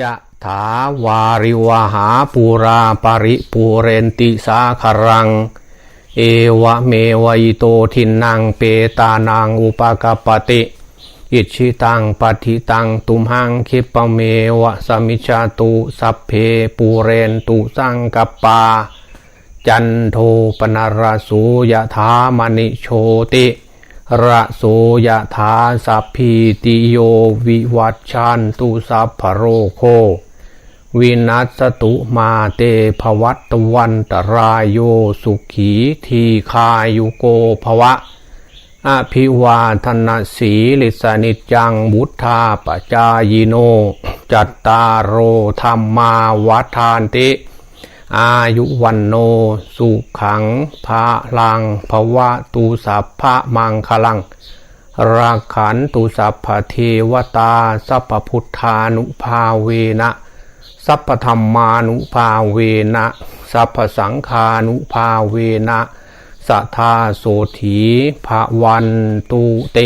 ยะถาวาริวหาปูราปริปูเรนติสาครัง เอวะเมวะอิโตทินังเปตานังอุปกปติ อิชิตังปฏิตังตุมหังคิปเมวะสมิจจาตุสัพเพปูเรนตุสังกปปา จันโทปนารสูยะถามณิโชติ ระโสยะถาสัพพีติโยวิวัชชันตุสัพพโรโค วินัสตุมาเตภวัตวันตรายโยสุขีทีคายุโกภวะ อภิวาทนาสีลิสนิจังบุทธาปจายโน จัตตารโอธรรมาวัฏานติ อายุวันโน สุขังภาลังภวะตูสัพพะมังคลัง ราขันตุสัพพเทวตา สัพพุทธานุภาเวนะ สัพพธรรมานุภาเวนะ สัพพสังฆานุภาเวนะสัทธาโสถีภวันตุเต